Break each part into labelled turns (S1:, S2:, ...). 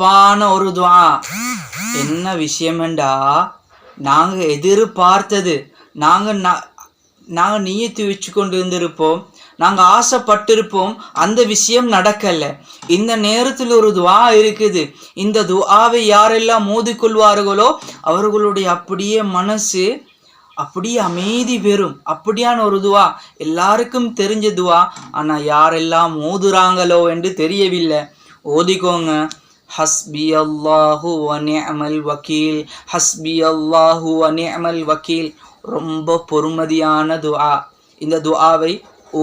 S1: தப்பான ஒரு துவா. என்ன விஷயமெண்டா? நாங்க எதிர்பார்த்தது. நாங்க நாங்கள் நாங்க நியத்து வச்சு கொண்டு இருந்திருப்போம் நாங்கள் ஆசைப்பட்டிருப்போம். அந்த விஷயம் நடக்கலை. இந்த நேரத்தில் ஒரு துவா இருக்குது. இந்த துவாவை யாரெல்லாம் மோதிக்கொள்வார்களோ அவர்களுடைய அப்படியே மனசு அப்படியே அமைதி பெறும். அப்படியான ஒரு துவா. எல்லாருக்கும் தெரிஞ்ச துவா. ஆனால் யாரெல்லாம் மோதுறாங்களோ என்று தெரியவில்லை. ஓதிக்கோங்க. ஹஸ்பி அல்லாஹு வ வக்கீல் ஹஸ்பி அல்லாஹு வ வக்கீல் ரொம்ப பொறுமதியான துஆ. இந்த துஆவை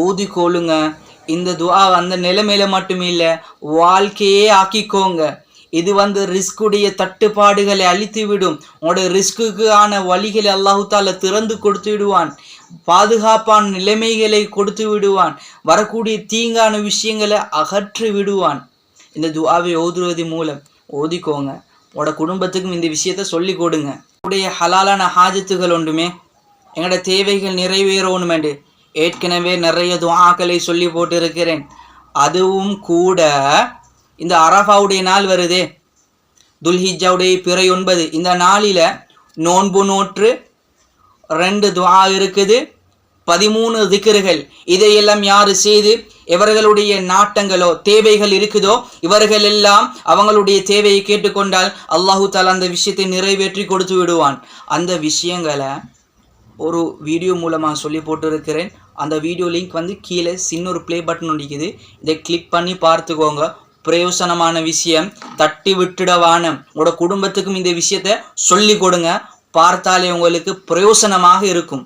S1: ஓதிக்கொள்ளுங்க இந்த துஆ அந்த நிலைமையில மட்டும் இல்லை வாழ்க்கையே ஆக்கிக்கோங்க. இது வந்து ரிஸ்குடைய தட்டுப்பாடுகளை அழித்து விடும் உங்களுடைய ரிஸ்க்குக்கான வழிகளை அல்லாஹு திறந்து கொடுத்து விடுவான். பாதுகாப்பான நிலைமைகளை கொடுத்து விடுவான். வரக்கூடிய தீங்கான விஷயங்களை அகற்றி விடுவான். இந்த துவாவை ஓதுவது மூலம் ஓதிக்கோங்க. உங்களோட குடும்பத்துக்கும் இந்த விஷயத்த சொல்லி கொடுங்க. உடைய ஹலாலான ஹாஜத்துகள் ஒன்றுமே எங்களோட தேவைகள் நிறைவேறணுமெண்டு ஏற்கனவே நிறைய துவாக்களை சொல்லி போட்டிருக்கிறேன். அதுவும் கூட இந்த அரஃபாவுடைய நாள் வருதே. துல்ஹிஜாவுடைய பிறை ஒன்பது. இந்த நாளில் நோன்பு நோற்று ரெண்டு துவா இருக்குது. பதிமூணு திக்ருகள். இதையெல்லாம் யார் செய்து இவர்களுடைய நாட்டங்களோ தேவைகள் இருக்குதோ இவர்கள் எல்லாம் அவங்களுடைய தேவையை கேட்டுக்கொண்டால் அல்லாஹு தாலா அந்த விஷயத்தை நிறைவேற்றி கொடுத்து விடுவான். அந்த விஷயங்களை ஒரு வீடியோ மூலமாக சொல்லி போட்டிருக்கிறேன். அந்த வீடியோ லிங்க் வந்து கீழே சின்ன ஒரு ப்ளே பட்டன் ஒடிக்குது இதை கிளிக் பண்ணி பார்த்துக்கோங்க. பிரயோசனமான விஷயம். தட்டி விட்டுடவான உங்களோட குடும்பத்துக்கும் இந்த விஷயத்த சொல்லி கொடுங்க. பார்த்தாலே உங்களுக்கு பிரயோசனமாக இருக்கும்.